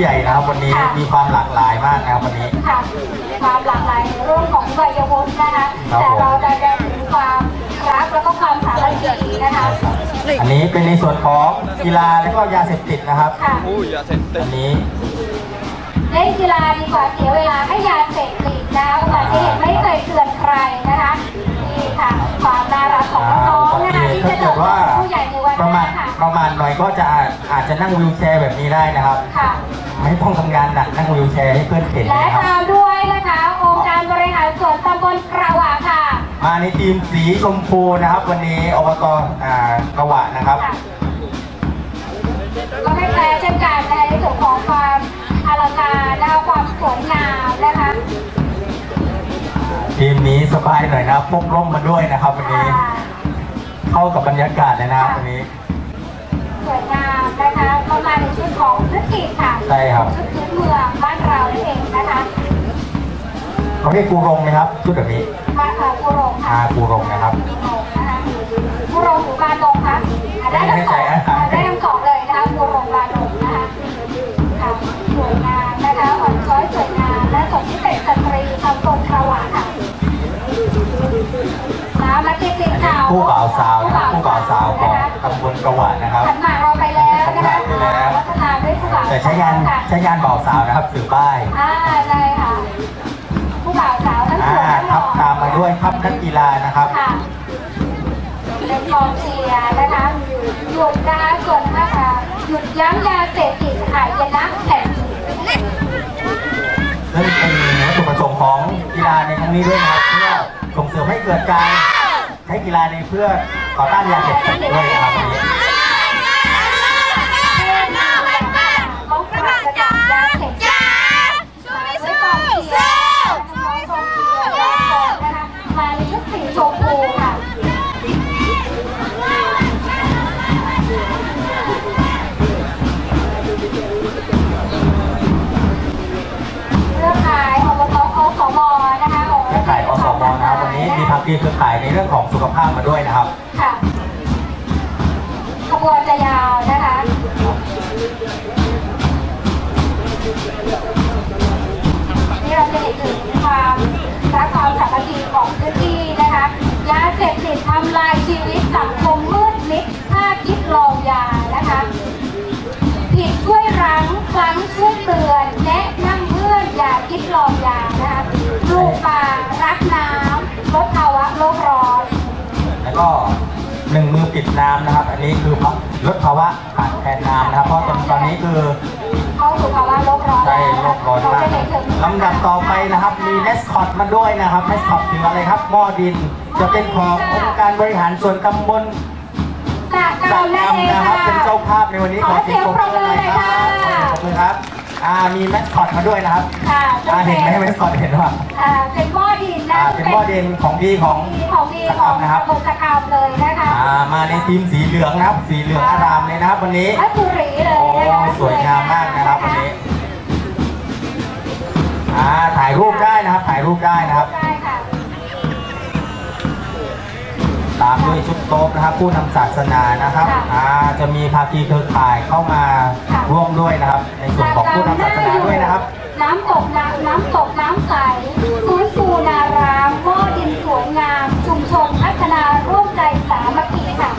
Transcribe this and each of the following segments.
ใหญ่นะครับวันนี้มีความหลากหลายมากนะครับวันนี้ค่ะความหลากหลายในเรื่องของวัยวุฒินะคะครับแต่ผมเราได้ได้ถึงความรักแล้วก็ความสามัคคีนะคะอันนี้เป็นในส่วนของกีฬาและก็ยาเสพติดนะครับค่ะอุ้ยยาเสพติอัดนนี้เล่นกีฬาดีกว่าเสียเวลาให้ยาเสพติดนะคะอุบัติเหตุไม่เคยเตือนใครนะคะนี่ค่ะความน่ารักของน้องๆนะคะที่ถ้าจะเติเกิบดโตว่าเป็นผู้ใหญ่ในวันประหมาน้าณค่ะประมาณหน่อยก็จะอาจอาจจะนั่งวิวแชร์แบบนี้ได้นะครับค่ะ ไม่ต้องทำงานหนักนั่งวิวแชร์ให้เพื่อนเห็นและนะครับ ตามด้วยนะคะองค์การบริหารส่วนตำบลกระหวะค่ะ มาในทีมสีชมพูนะครับ วันนี้อบตอ่ากระหวะนะครับค่ะก็ไม่แพ้เช่นกันในส่วนของความอลังการและความสวยงามนะคะทีมนี้สบายหน่อยนะครับพกร่มมาด้วยนะครับ วันนี้ ค่ะ เข้ากับบรรยากาศเลยนะครับวันนี้ มาในชุดของพฤติค่ะใช่ครับชุดพื้นเมืองบ้านเรานั่นเองนะคะเขาเรียกกูรงไหมครับชุดแบบนี้บ้านเรากุโรงค่ะอากูรงนะครับกุโรงนะคะกุโรงหรือบานดงคะอะได้ทั้งสองอะได้ทั้งสองเลยนะคะกุโรงบานดงนะคะค่ะสวยงามนะคะอ่อนช้อยสวยงามและสมที่เป็นสตรีทำตนคาวาค่ะน้ำและติดติดข่าวคู่บ่าวสาว ช้งานค่ะใช้งานบ่าวสาวนะครับสื่อป้ายอ่าใช่ค่ะ ผู้บ่าวสาวทั้งสอ่าวยทั้งหทัล่บอตามมาด้วยทับนักกีฬานะครับ ค่ะเป็นกองเชียร์นะคะหยุดนะคะส่วนนะคะหยุดยั้งยาเสพติดหายนะแข่งซึ่งเป็นวัตถุประสงค์ของกีฬาในครั้งนี้ด้วยนะครับเพื่อส่งเสริมให้เกิดการใช้กีฬาในเพื่อต่อต้านยาเสพติดด้วยนะครับ มีเครือข่ายในเรื่องของสุขภาพมาด้วยนะครับ ค่ะขบวนจะยาวนะคะนี่เราจะเห็นถึงความรักความสามัคคีของพื้นที่นะคะยาเสพติดทำลายชีวิตสังคมมืดมิดถ้าคิดลองยานะคะผิดช่วยรั้งครั้งช่วยเตือนแนะนำเพื่อนอย่าคิดลองยา ก็หนึ่งมือปิดน้ำนะครับ อันนี้คือลดภาวะขาดแคลนน้ำนะครับ เพราะตอนตอนนี้คือเข้าสู่ภาวะโลกร้อนใช่โลกร้อนมากเจะเห็นถึงลำดับต่อไปนะครับ มีแมสคอตมาด้วยนะครับแมสคอตคืออะไรครับหม้อดิน จะเป็นขององค์การบริหารส่วนตำบลจากสะเก่านั่นเองดำนะคค่ะรับเป็นเจ้าภาพในวันนี้ขอขอเสียงปรบมือหน่อยเลยครัค่ะบขอบคุณครับ อ่ามีแมสคอตมาด้วยนะครับค่ะอ่าเห็นไหมแมสคอตเห็นว่าอ่าเป็นหม้อดินนะอ่าเป็นหม้อดินของดีของดีของดีของนะครับตำบลสะกาวเลยนะคะอ่ามาในทีมสีเหลืองนะครับ สีเหลืองอารามเลยนะครับวันนี้และสุรีเลยโอ้นะคะสวยงามมากนะครับวันนี้อ่าถ่ายรูปได้นะครับถ่ายรูปได้นะครับ ชุดโต๊ะนะครับ ผู้นำศาสนานะครับค่ะอ่าจะมีภาคีเครือข่ายเข้ามาค่ะ ร่วมด้วยนะครับ ในส่วนของผู้นำศาสนาด้วยนะครับ น้ำตกน้ำน้ำตกน้ำใสฟื้นฟูนารามหม้อดินสวยงาม ชุมชนพัฒนาร่วมใจสามัคคีค่ะ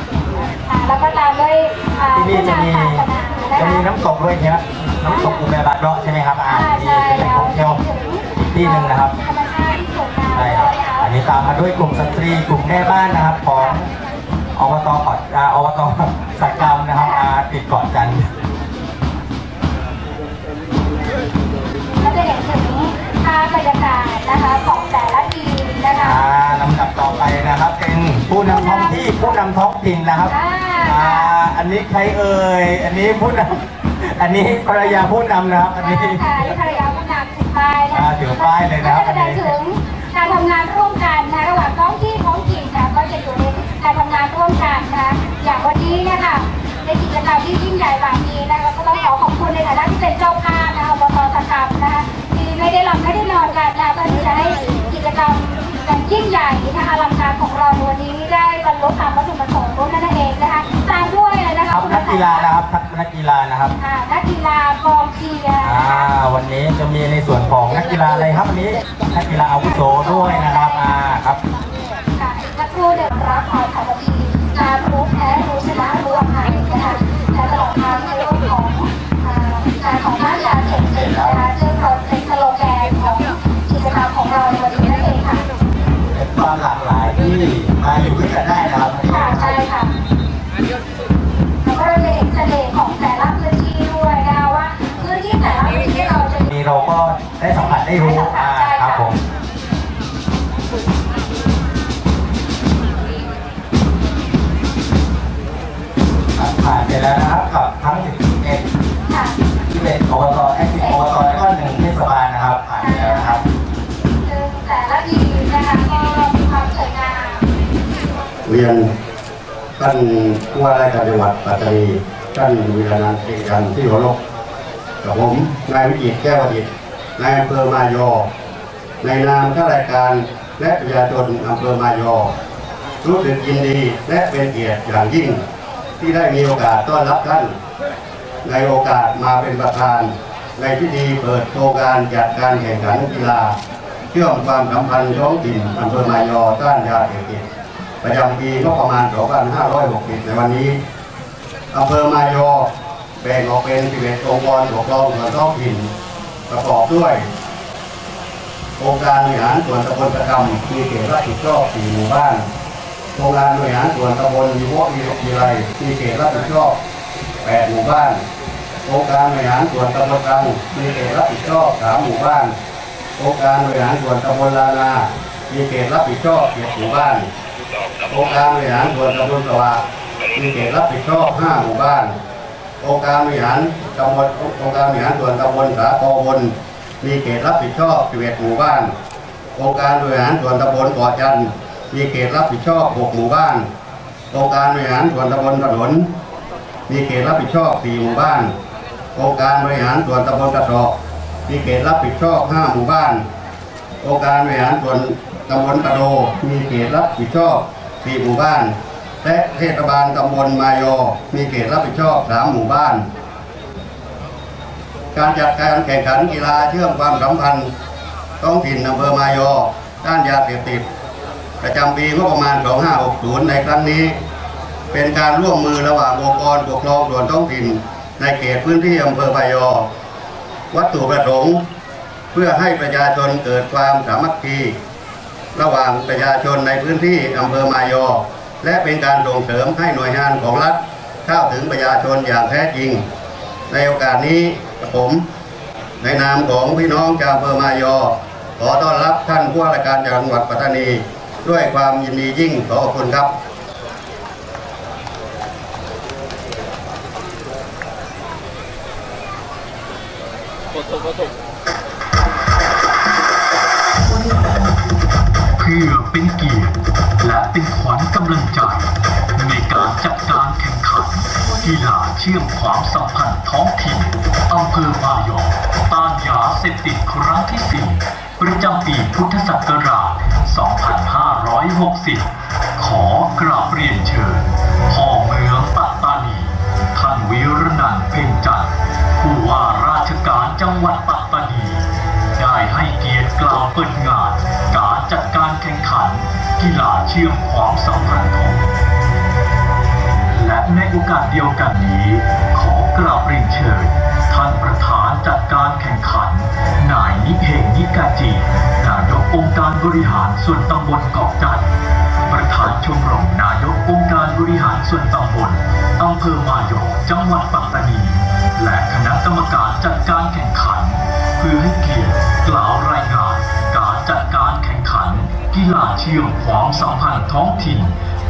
อ่าแล้วก็ตามด้วยอ่าที่นี่ผู้จะมีนำศาสนานะจะคะมีน้ำตกด้วยใช่ไหมน้ำตกอุเบบัตเนาะใช่ไหมครับอ่าอ่านี่ใช่เป็นแล้วของเที่ยวที่หนึ่งนะครับ ธรรม นนี้ตามมาด้วยกลุ่มสตรีกลุ่มแม่บ้านนะครับของอบตขอดอ่าอบตสักกรรมนะครับอ่าติดเกาะจันทร์ก็จะเห็นถึงภาพบรรยากาศนะคะของแต่ละทีมนะคะอ่าลำดับต่อไปนะครับเป็นผู้นำท้องที่ผู้นำท้องถิ่นนะครับอ่าอ่าอันนี้ใครเอ่ยอันนี้ผู้นำอันนี้ภรรยาผู้นำนะครับ อันนี้ค่ะที่ภรรยาผู้นำถือป้ายนะอ่าถือป้ายเลยนะครับก็จะแสดงถึง การทำงานร่วมกันนะระหว่างท้องที่ท้องถิ่นค่ะก็จะอยู่ในการทำงานร่วมกันนะคะอย่างวันนี้เนะคะในกิจกรรมที่ยิ่งใหญ่แบบนี้นะคะก็ต้องขอขอบคุณในฐานะที่เป็นเจ้าภาพนะคะอบตสกรรมนะคะที่ไม่ได้หลับไม่ได้นอนกันนะคะเพื่อจะให้กิจกรรมอย่างยิ่งใหญ่นะคะอลังการของเราวันนี้ได้บรรลุตามวัตถุประสงค์นั่นเอง กกีฬานะครับทัพนักกีฬานะครับอ่านักกีฬาากองเชียร์อ่าวันนี้จะมีในส่วนของนักกีฬาอะไรครับวันนี้นักกีฬาอาวุโสด้วยนะครับอ่าครับค่ะสักครู่เดี๋ยวรับความสามัคคีการรู้แพ้รู้ชนะรู้อภัยนะคะและตลอดทางในเรื่องของอ่าการของด้านยาเสพติดนะคะซึ่งเราเป็นสโลแกนของกิจกรรมของเราในวันนี้นั่นเองค่ะเป็นความหลากหลายที่มาอยู่ด้วยกันได้ ได้สัมผัสได้รู้อ่าครับผมครับผ่านไปแล้วนะครับกับทั้ง11ค่ะ11อบตแอคทีฟอบตแล้วก็หนึ่งเทศบาลนะครับผ่านไปแล้วนะครับซึ่งแต่ละทีมนะคะก็มีความสวยงามเรียนท่านผู้ว่าราชการจังหวัดปัตตานีท่านวิรนันท์เอกกันที่เคารพกับผมนายวิจิตรแก้วประดิษฐ์ นายอำเภอมายอ ในนามข้าราชการและประชาชนอำเภอมายอ รู้สึกยินดีและเป็นเกียรติอย่างยิ่ง ที่ได้มีโอกาสต้อนรับท่าน ในโอกาสมาเป็นประธาน ในพิธีเปิดโครงการจัดการแข่งขันกีฬาเชื่อมความสัมพันธ์ท้องถิ่นอำเภอมายอต้านยาเสพติดประจำปีก็ประมาณ 2560 ในวันนี้อำเภอมายอแบ่งออกเป็น 11 องค์กรปกครองส่วนท้องถิ่น ประกอบด้วยองค์การบริหารส่วนตำบลประกำมีเขตรับผิดชอบ4หมู่บ้านองค์การบริหารส่วนตำบลยีวะยีวีไรมีเขตรับผิดชอบ8หมู่บ้านองค์การบริหารส่วนตำบลกลางมีเขตรับผิดชอบ3หมู่บ้านองค์การบริหารส่วนตำบลลานามีเขตรับผิดชอบ7หมู่บ้านองค์การบริหารส่วนตำบลสว่ามีเขตรับผิดชอบ5หมู่บ้าน องค์การบริหารตำบลองค์การบริหารส่วนตำบลสาคอบนมีเขตรับผิดชอบ11หมู่บ้าน องค์การบริหารส่วนตำบลเกาะจันมีเขตรับผิดชอบ6หมู่บ้าน องค์การบริหารส่วนตำบลถนน มีเขตรับผิดชอบ4หมู่บ้าน องค์การบริหารส่วนตำบลกระสอบมีเขตรับผิดชอบ5หมู่บ้าน องค์การบริหารส่วนตำบลกระโดมีเขตรับผิดชอบ4หมู่บ้าน และเทศบาลตำบลมายอ มีเขตรับผิดชอบ3หมู่บ้าน การจัดการแข่งขันกีฬาเชื่อมความสัมพันธ์ท้องถิ่นอำเภอมายอ ด้านยาเสพติด ประจำปีงบประมาณ 2560 ในครั้งนี้ เป็นการร่วมมือระหว่างองค์กรปกครองส่วนท้องถิ่น ในเขตพื้นที่อำเภอมายอ วัตถุประสงค์เพื่อให้ประชาชนเกิดความสามัคคีระหว่างประชาชนในพื้นที่อำเภอมายอ และเป็นการส่งเสริมให้หน่วยงานของรัฐเข้าถึงประชาชนอย่างแท้จริง ในโอกาสนี้ผมในนามของพี่น้องชาวอำเภอมายอ ขอต้อนรับท่านผู้ว่าราชการจังหวัดปัตตานี ด้วยความยินดียิ่งขอขอบคุณครับำลังใจในการจัดการแข่งขันกีฬาเชื่อมความสัมพันธ์ท้องถิ่นอำเภอมายอต้านยาเสพติดครั้งที่ 4 ประจำปีพุทธศักราช 2560 ขอกราบเรียนเชิญพ่อเมืองปัตตานีท่านวิรนันเพ่งจันทร์ผู้ว่าราชการจังหวัดปัตตานี ได้ให้เกียรติกล่าวเปิดงาน การจัดการแข่งขัน กีฬาเชื่อมความสัมพันธ์ของและในโอกาสเดียวกันนี้ ขอกราบเรียนเชิญ ท่านประธานจัดการแข่งขัน นายนิเพงนิกาจีนายกองค์การบริหารส่วนตำบลเกาะจันทร์ประธานชมรมนายกองค์การบริหารส่วนตำบลอำเภอมายอจังหวัดปัตตานี และคณะกรรมการจัดการแข่งขัน เพื่อให้เกียรติ กีฬาเชื่อมความสัมพันธ์ท้องถิ่น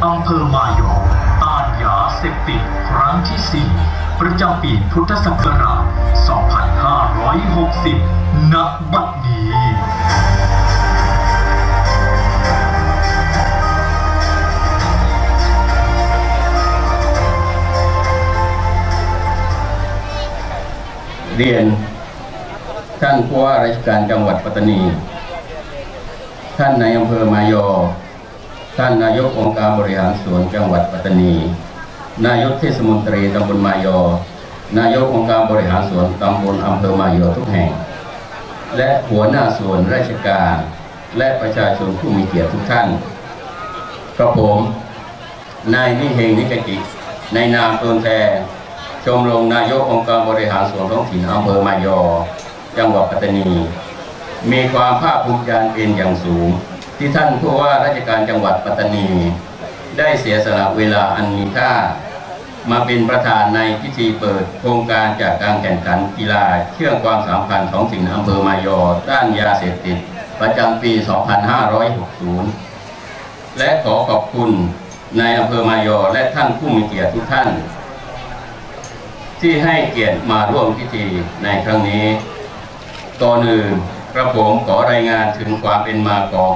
อำเภอมายอต้านยาเสพติดครั้งที่ 4 ประจำปีพุทธศักราช 2560 ณ บัดนี้เรียนท่านผู้ว่าราชการจังหวัดปัตตานี ท่านนายอำเภอมายอ ท่านนายกองค์การบริหารส่วนจังหวัดปัตตานี นายกเทศมนตรีตำบลมายอ นายกองค์การบริหารส่วนตำบลอำเภอมายอทุกแห่ง และหัวหน้าส่วนราชการ และประชาชนผู้มีเกียรติทุกท่านกระผมนายนิเฮงนิกกิในนามตัวแทนชมรมนายกองค์การบริหารส่วนท้องถิ่นอำเภอมายอ จังหวัดปัตตานี มีความภาคภูมิใจเป็นอย่างสูง ที่ท่านผู้ว่าราชการจังหวัดปัตตานี ได้เสียสละเวลาอันมีค่า มาเป็นประธานในพิธีเปิดโครงการจากการแข่งขันกีฬาเชื่อมความสัมพันธ์ของถิ่นอำเภอมายอด้านยาเสพติด ประจำปี 2560 และขอขอบคุณนายอำเภอมายอและท่านผู้มีเกียรติทุกท่าน ที่ให้เกียรติมาร่วมพิธีในครั้งนี้ก่อนอื่น กระผมขอรายงานถึงความเป็นมาของ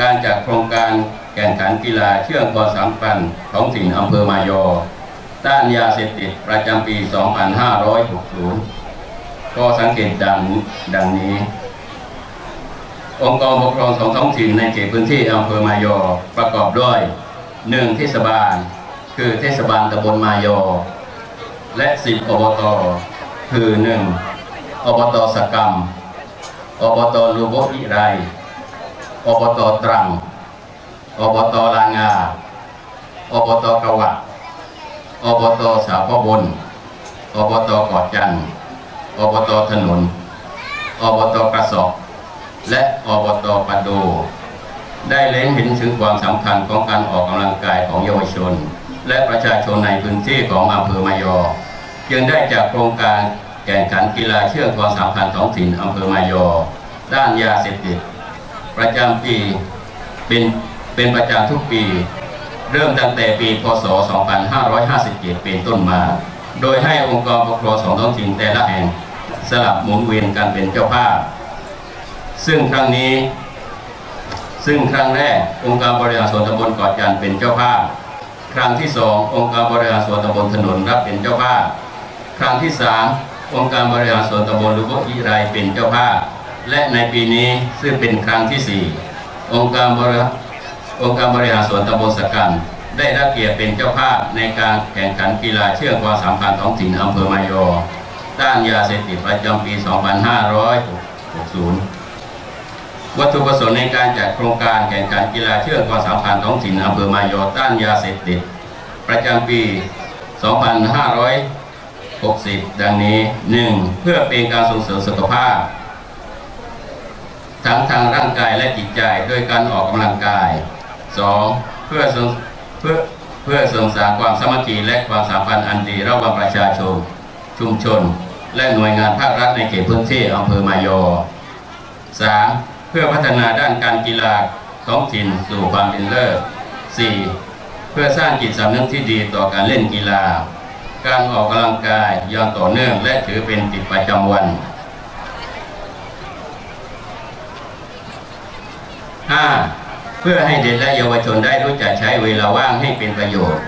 การจัดโครงการแข่งขันกีฬาเชื่อมความสัมพันของถิ่นอำเภอมายอ ต้านยาเสพติดประจำปี 2560 ก็สังเกตดังดังนี้ องค์กรปกครองสองท้องถิ่นในเขตพื้นที่อำเภอมายอประกอบด้วยหนึ่งเทศบาล คือเทศบาลตำบลมายอ และสิบอบต คือหนึ่งอบตสกรรม อบตลูโบอิไรอบตตรัง อบตลางา อบตกวะอบตสาวพบน อบตกอดจันอบตถนน อบตกระสอบและอบตปะโด ได้เล็งเห็นถึงความสำคัญของการออกกำลังกายของเยาวชน และประชาชนในพื้นที่ของอำเภอมายอ จึงได้จากโครงการ แข่งขันกีฬาเชื่อมความสัมพันธ์ท้องถิ่นอำเภอมายอ ด้านยาเสพติด ประจำปีเป็นเป็นประจำทุกปี เริ่มตั้งแต่ปี พศ 2557 เป็นต้นมา โดยให้องค์กรปกครองสองท้องถิ่นแต่ละแห่งสลับหมุนเวียนกันเป็นเจ้าภาพ ซึ่งครั้งนี้ ซึ่งครั้งแรกองค์การบริหารส่วนตำบลเกาะจันเป็นเจ้าภาพ ครั้งที่สององค์การบริหารส่วนตำบลถนนรับเป็นเจ้าภาพ ครั้งที่สาม องค์การบริหารส่วนตำบลลุกอิไรเป็นเจ้าภาพ และในปีนี้ซึ่งเป็นครั้งที่สี่องค์การบริหารองค์การบริหารส่วนตำบลสกันได้รับเกียรติเป็นเจ้าภาพในการแข่งขันกีฬาเชื่อมความสัมพันธ์ท้องถิ่นอำเภอมายอด้านยาเสพติดประจำปี 2560 วัตถุประสงค์ในการจัดโครงการแข่งขันกีฬาเชื่อมความสัมพันธ์ท้องถิ่นอำเภอมายอต้านยาเสพติดประจำปี 2560 60 ดังนี้ 1. เพื่อเป็นการส่งเสริมสุขภาพ ทั้งทางร่างกายและจิตใจด้วยการออกกำลังกาย 2. เพื่อเพื่อเพื่อเสริมสร้างความสามัคคีและความสัมพันธ์อันดีระหว่างประชาชน ชุมชน และหน่วยงานภาครัฐในเขตพื้นที่อำเภอมายอ 3. เพื่อพัฒนาด้านการกีฬาท้องถิ่นสู่ความเป็นเลิศ 4. เพื่อสร้างจิตสำนึกที่ดีต่อการเล่นกีฬา การออกกำลังกายอย่างต่อเนื่องและถือเป็นกิจประจำวัน 5. เพื่อให้เด็กและเยาวชนได้รู้จักใช้เวลาว่างให้เป็นประโยชน์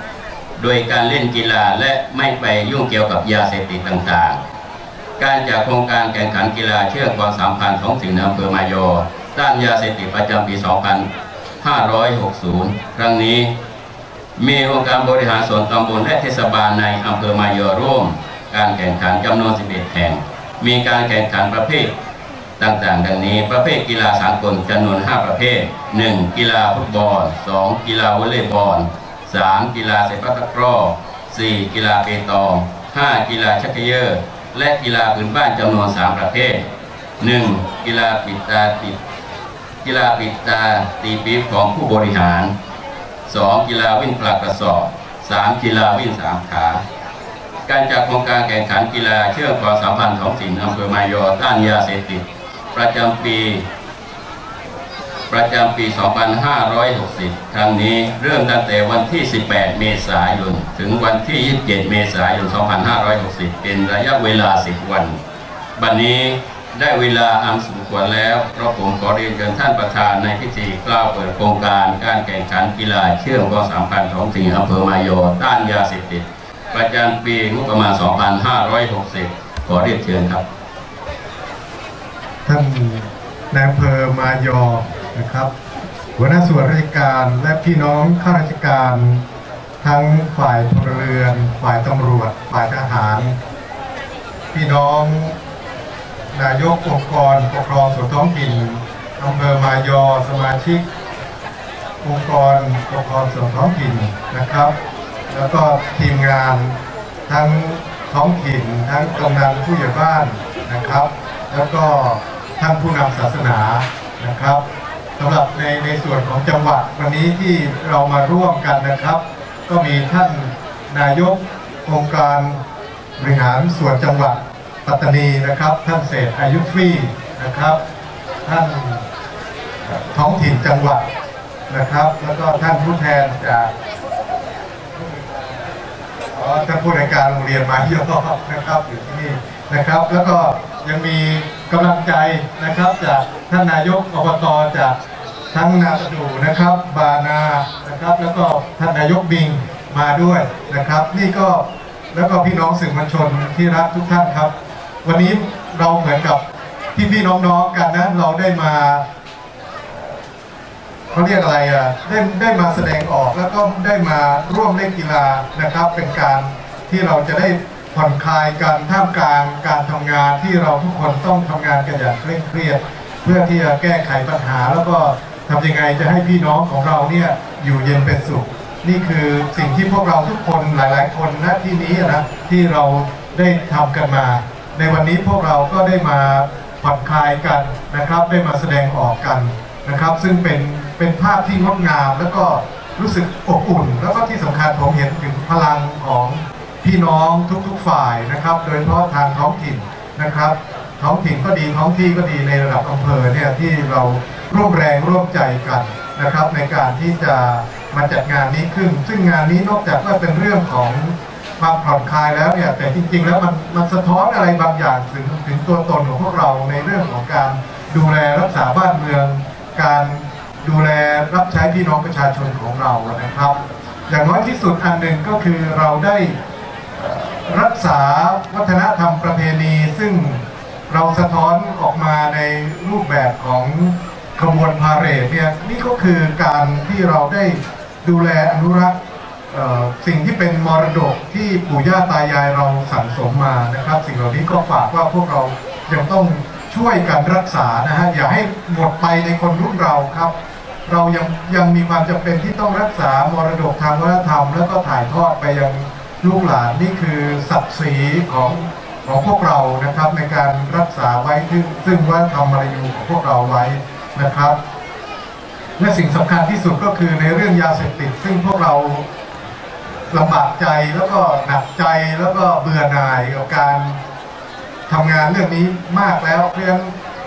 โดยการเล่นกีฬาและไม่ไปยุ่งเกี่ยวกับยาเสพติดต่างๆ การจัดโครงการแข่งขันกีฬาเชื่อมความสัมพันธ์ของถิ่นอำเภอมายอด้านยาเสพติดประจำปี 2560 ครั้งนี้ มีองค์การบริหารส่วนตำบลและเทศบาลในอำเภอมายอร่วม การแข่งขันจำนวน 11 แห่ง มีการแข่งขันประเภทต่างๆ ดังนี้ ประเภทกีฬาสากลจำนวน 5 ประเภท 1. กีฬาฟุตบอล 2. กีฬาวอลเลย์บอล 3. กีฬาเซปักตะกร้อ 4. กีฬาเปตอง 5. กีฬาชักเยอร์และกีฬาพื้นบ้านจำนวน 3 ประเภท 1. กีฬาปิดตาติดกีฬาปิดตาตีปี๊บของผู้บริหาร 2. กีฬาวิ่งปลากระสอบ 3. กีฬาวิ่งสามขา การจัดโครงการแข่งขันกีฬาเชื่อมความสัมพันธ์ท้องถิ่นอำเภอมายอต้านยาเสพติดประจำปี ประจำปี 2560 ครั้งนี้เริ่มตั้งแต่วันที่ 18 เมษายน ถึงวันที่ 27 เมษายน 2560 เป็นระยะเวลา 10 วัน บัดนนี้ ได้เวลาอันสมควรแล้วเพราะผมขอเรียนเชิญท่านประธานในพิธีกล่าวเปิดโครงการการแข่งขันกีฬาเชื่อมความสัมพันของถิ่นอำเภอมายอต้านยาเสพติดประจำปีงบประมาณ 2560 ขอเรียนเชิญครับ ท่านนายอำเภอมายอนะครับ หัวหน้าส่วนราชการและพี่น้องข้าราชการ ทั้งฝ่ายพลเรือน ฝ่ายตำรวจ ฝ่ายทหาร พี่น้อง นายกองค์กรปกครองส่วนท้องถิ่นอำเภอมายอสมาชิกองค์กรปกครองส่วนท้องถิ่นนะครับ แล้วก็ทีมงานทั้งท้องถิ่นทั้งกำนันผู้ใหญ่บ้านนะครับ แล้วก็ท่านผู้นำศาสนานะครับสำหรับในในส่วนของจังหวัดวันนี้ที่เรามาร่วมกันนะครับ ก็มีท่านนายกองค์การบริหารส่วนจังหวัด ปัตตานีนะครับ ท่านเศรษฐอายุทรีนะครับ ท่านท้องถิ่นจังหวัดนะครับ แล้วก็ท่านผู้แทนจากท่านผู้ในการโรงเรียนมายอนะครับอยู่ที่นี่นะครับ แล้วก็ยังมีกำลังใจนะครับจากท่านนายกอบตจากทั้งนาตูนะครับ บานานะครับ แล้วก็ท่านนายกบิงมาด้วยนะครับ นี่ก็แล้วก็พี่น้องสื่อมวลชนที่รักทุกท่านครับ วันนี้เราเหมือนกับพี่ๆน้องๆกันนะเราได้มาเขาเรียกอะไรอะได้ได้มาแสดงออกแล้วก็ได้มาร่วมเล่นกีฬานะครับ เป็นการที่เราจะได้ผ่อนคลายกันท่ามกลางการทำงานที่เราทุกคนต้องทำงานกันอย่างเคร่งเครียด เพื่อที่จะแก้ไขปัญหา แล้วก็ทำยังไงจะให้พี่น้องของเราเนี่ยอยู่เย็นเป็นสุข นี่คือสิ่งที่พวกเราทุกคนหลาย ๆ คนณที่นี้นะที่เราได้ทำกันมา ในวันนี้พวกเราก็ได้มาผ่อนคลายกันนะครับ ได้มาแสดงออกกันนะครับ ซึ่งเป็นเป็นภาพที่งดงาม แล้วก็รู้สึกอบอุ่น แล้วก็ที่สำคัญผมเห็นถึงพลังของพี่น้องทุกๆฝ่ายนะครับ โดยเฉพาะทางท้องถิ่นนะครับ ท้องถิ่นก็ดีท้องที่ก็ดีในระดับอำเภอเนี่ยที่เราร่วมแรงร่วมใจกันนะครับ ในการที่จะมาจัดงานนี้ขึ้น ซึ่งงานนี้นอกจากว่าเป็นเรื่องของ ความผ่อนคลายแล้วเนี่ยแต่จริง ๆ แล้วมันมันสะท้อนอะไรบางอย่างถึงถึงตัวตนของพวกเราในเรื่องของการดูแลรักษาบ้านเมือง การดูแลรับใช้พี่น้องประชาชนของเรานะครับ อย่างน้อยที่สุดอันหนึ่งก็คือเราได้รักษาวัฒนธรรมประเพณี ซึ่งเราสะท้อนออกมาในรูปแบบของขบวนพาเหรดเนี่ยนี่ก็คือการที่เราได้ดูแลอนุรักษ์ สิ่งที่เป็นมรดกที่ปู่ย่าตายายเราสั่งสมมานะครับ สิ่งเหล่านี้ก็ฝากว่าพวกเรายังต้องช่วยกันรักษานะฮะอย่าให้หมดไปในคนรุ่นเราครับ เรายังยังมีความจำเป็นที่ต้องรักษามรดกทางวัฒนธรรม แล้วก็ถ่ายทอดไปยังลูกหลานนี่คือศักดิ์ศรีของของพวกเรานะครับ ในการรักษาไว้ซึ่งซึ่งวัฒนธรรมมารยูของพวกเราไว้นะครับ และสิ่งสำคัญที่สุดก็คือในเรื่องยาเสพติด ซึ่งพวกเรา ลำบากใจแล้วก็หนักใจแล้วก็เบื่อหน่ายกับการทำงานเรื่องนี้มากแล้วเพราะฉะนั้น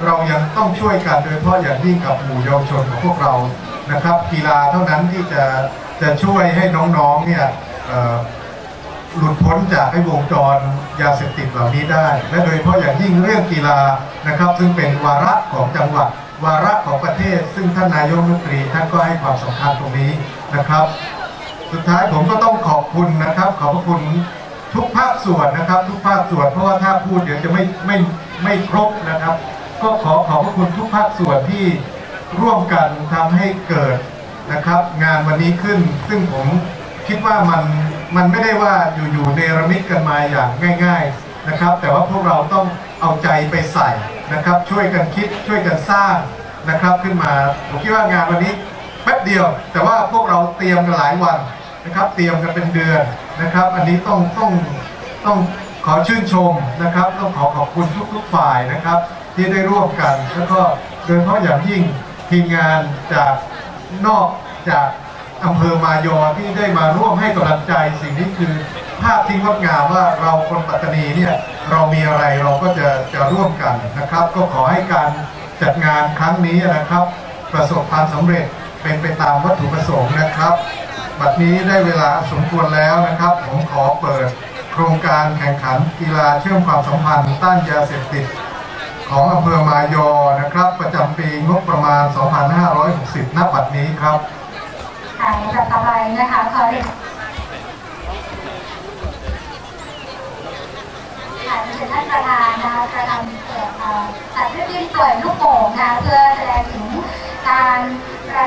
เรายังต้องช่วยกันโดยเฉพาะอย่างยิ่งกับหมู่เยาวชนของพวกเรานะครับ กีฬาเท่านั้นที่จะจะช่วยให้น้องๆเนี่ยหลุดพ้นจากไอ้วงจรยาเสพติดเหล่านี้ได้ และโดยเฉพาะอย่างยิ่งเรื่องกีฬานะครับ ซึ่งเป็นวาระของจังหวัดวาระของประเทศ ซึ่งท่านนายกรัฐมนตรีท่านก็ให้ความสำคัญตรงนี้นะครับ สุดท้ายผมก็ต้องขอบคุณนะครับ ขอบพระคุณทุกภาคส่วนนะครับ ทุกภาคส่วนเพราะว่าถ้าพูดเดี๋ยวจะไม่ไม่ไม่ครบนะครับ ก็ขอขอบพระคุณทุกภาคส่วนที่ร่วมกันทำให้เกิดนะครับ งานวันนี้ขึ้น ซึ่งผมคิดว่ามันมันไม่ได้ว่าอยู่ๆเนรมิตกันมาอย่างง่าย ๆนะครับ แต่ว่าพวกเราต้องเอาใจไปใส่นะครับ ช่วยกันคิดช่วยกันสร้างนะครับ ขึ้นมาผมคิดว่างานวันนี้แป๊บเดียว แต่ว่าพวกเราเตรียมกันหลายวัน นะครับ เตรียมกันเป็นเดือนนะครับ อันนี้ต้องต้องต้องขอชื่นชมนะครับ ต้องขอขอบคุณทุกๆฝ่ายนะครับ ที่ได้ร่วมกันแล้วก็โดยเฉพาะอย่างยิ่งทีมงานจากนอกจากอำเภอมายอที่ได้มาร่วมให้กำลังใจสิ่งนี้คือภาพที่งดงามว่าเราคนปัตตานีเนี่ยเรามีอะไรเราก็จะจะร่วมกันนะครับ ก็ขอให้การจัดงานครั้งนี้นะครับ ประสบความสำเร็จเป็นไปตามวัตถุประสงค์นะครับ บัดนี้ได้เวลาสมควรแล้วนะครับ ผมขอเปิดโครงการแข่งขันกีฬาเชื่อมความสัมพันธ์ต้านยาเสพติด ของอำเภอมายอนะครับ ประจำปีงบประมาณ 2560 ณ บัดนี้ครับค่ะลำดับต่อไปนะคะขอเรียนค่ะท่านประธานนะคะกระทำเอ่อเอ่อจัดพิธีเปิดลูกโป่งนะคะเพื่อ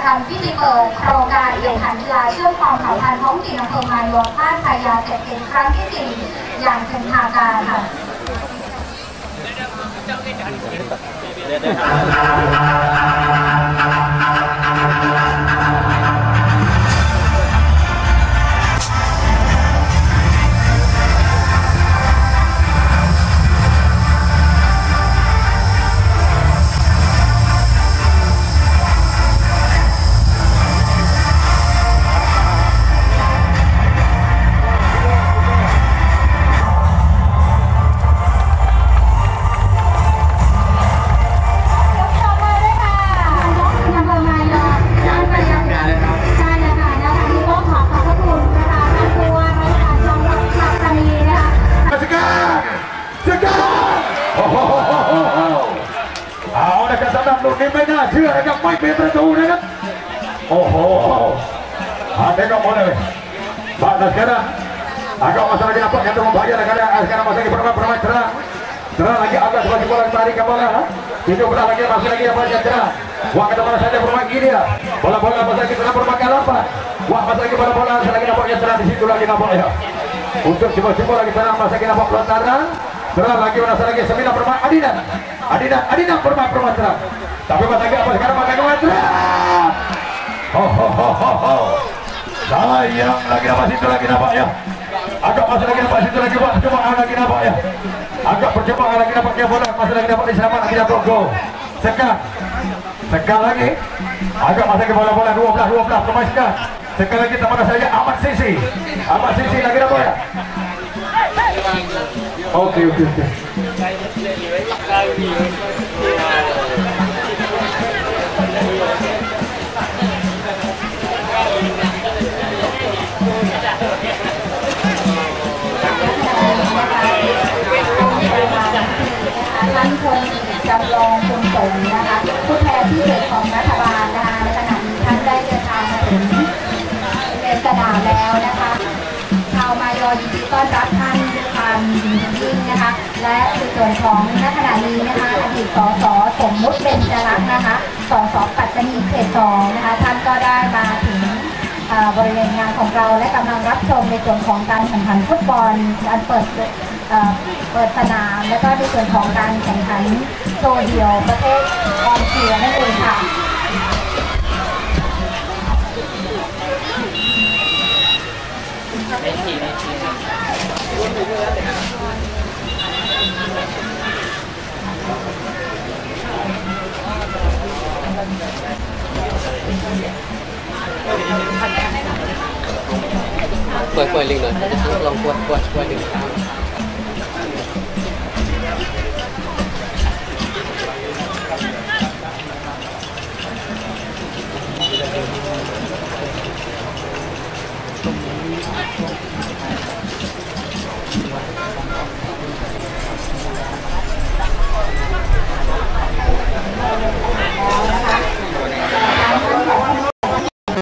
จันพิธีเปิดโครงการแข่งขันกีฬาเชื่อมความสัมพันธ์ท้องถิ่นอำเภอมายองบ้านพายาเสพติดครั้งที่สี่อย่างเป็นทางการค่ะเดี๋ยว situ lagi nampak ya untuk coba-coba lagi sana masih lagi nampak pelontaran cerah lagi masih lagi sembilan bermain Adinan Adinan Adinan bermain bermain cerah tapi lagi apa sekarang lagi bermain cerah Ho ho ho ho ho. Sayang lagi nampak situ lagi nampak ya. Agak masih lagi nampak situ lagi. Percobaan lagi nampak ya. Agak percobaan lagi nampak dia bola. Masih lagi nampak di sana lagi nampak go. Sekat. Sekat lagi. Agak masih lagi bola-bola 12 12 pemain sekat. Sekat lagi teman saja Ahmad Sisi. Ahmad Sisi lagi nampak ya. Okey okey okey.นะคะท่านพลจำลองคุณสงฆ์นะคะผู้แทนที่เศษของรัฐบาลนะคะ นต้อนรับท่านด้วยความยินดียิ่งนะคะ และในส่วนของณขณะนี้นะคะอดีตสสสมมุติเป็นจรักนะคะสสปัตตานีเขตสองนะคะท่านก็ได้มาถึงบริเวณงานของเราและกำลังรับชมในส่วนของการแข่งขันฟุตบอลการเปิดเอ่อเปิดสนามและก็ในส่วนของการแข่งขันโซเดียวประเภทกองเชียร์นั่นเองค่ะ เปิดเปิดลิงหน่อยลองกวดกวดกวดลิงก์ นะคะ